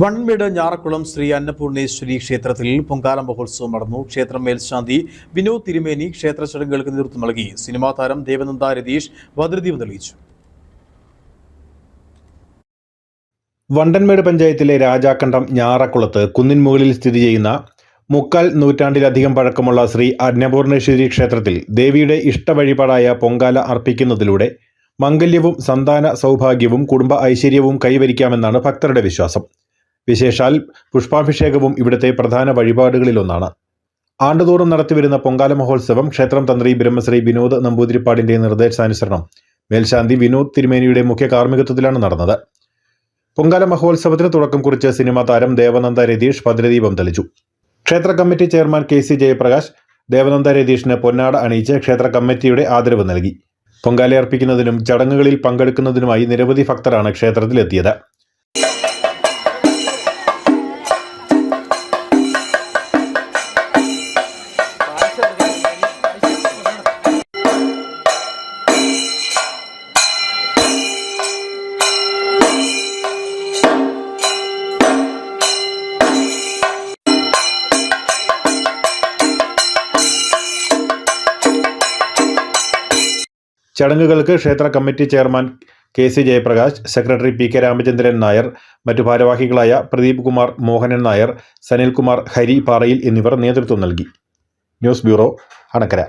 വൺമേട് ഞാറക്കുളം ശ്രീ അന്നപൂർണേശ്വരി ക്ഷേത്രത്തിൽ പൊങ്കാല മഹോത്സവം നടന്നു. ക്ഷേത്രം മേൽശാന്തി വിനോദ് തിരുമേനി ക്ഷേത്ര ചടങ്ങുകൾക്ക് നേതൃത്വം നൽകി. സിനിമാ താരം ദേവനന്ദ രതീഷ് ഭദ്രദീപം തെളിയിച്ചു. വണ്ടൻമേട് പഞ്ചായത്തിലെ രാജാക്കണ്ടം ഞാറക്കുളത്ത് കുന്നിൻമുകളിൽ സ്ഥിതി ചെയ്യുന്ന മുക്കാൽ നൂറ്റാണ്ടിലധികം പഴക്കമുള്ള ശ്രീ അന്നപൂർണേശ്വരി ക്ഷേത്രത്തിൽ ദേവിയുടെ ഇഷ്ടവഴിപാടായ പൊങ്കാല അർപ്പിക്കുന്നതിലൂടെ മംഗല്യവും സന്താന സൗഭാഗ്യവും കുടുംബ ഐശ്വര്യവും കൈവരിക്കാമെന്നാണ് ഭക്തരുടെ വിശ്വാസം. വിശേഷാൽ പുഷ്പാഭിഷേകവും ഇവിടുത്തെ പ്രധാന വഴിപാടുകളിലൊന്നാണ്. ആണ്ടുതോറും നടത്തിവരുന്ന പൊങ്കാല മഹോത്സവം ക്ഷേത്രം തന്ത്രി ബ്രഹ്മശ്രീ വിനോദ് നമ്പൂതിരിപ്പാടിന്റെ നിർദ്ദേശാനുസരണം. മേൽശാന്തി വിനോദ് തിരുമേനിയുടെ മുഖ്യ കാർമ്മികത്വത്തിലാണ് നടന്നത്. പൊങ്കാല മഹോത്സവത്തിന് തുടക്കം കുറിച്ച് സിനിമാ താരം ദേവനന്ദ രതീഷ് ഭദ്രദീപം തെളിച്ചു. ക്ഷേത്ര committee chairman K C Jayaprakash Devananda രതീഷിന് പൊന്നാട അണിയിച്ച് ക്ഷേത്ര കമ്മിറ്റിയുടെ ആദരവ് നൽകി. പൊങ്കാലയർപ്പിക്കുന്നതിനും ചടങ്ങുകളിൽ പങ്കെടുക്കുന്നതിനുമായി നിരവധി ഭക്തരാണ് ക്ഷേത്രത്തിലെത്തിയത്. ചടങ്ങുകൾക്ക് ക്ഷേത്ര committee chairman K C Jayaprakash secretary P K Ramachandran Nair മറ്റു ഭാരവാഹികളായ പ്രദീപ് കുമാർ മോഹനൻ നായർ സനിൽകുമാർ ഹരി പാറയിൽ എന്നിവർ നേതൃത്വം നൽകി. News bureau Anakkara.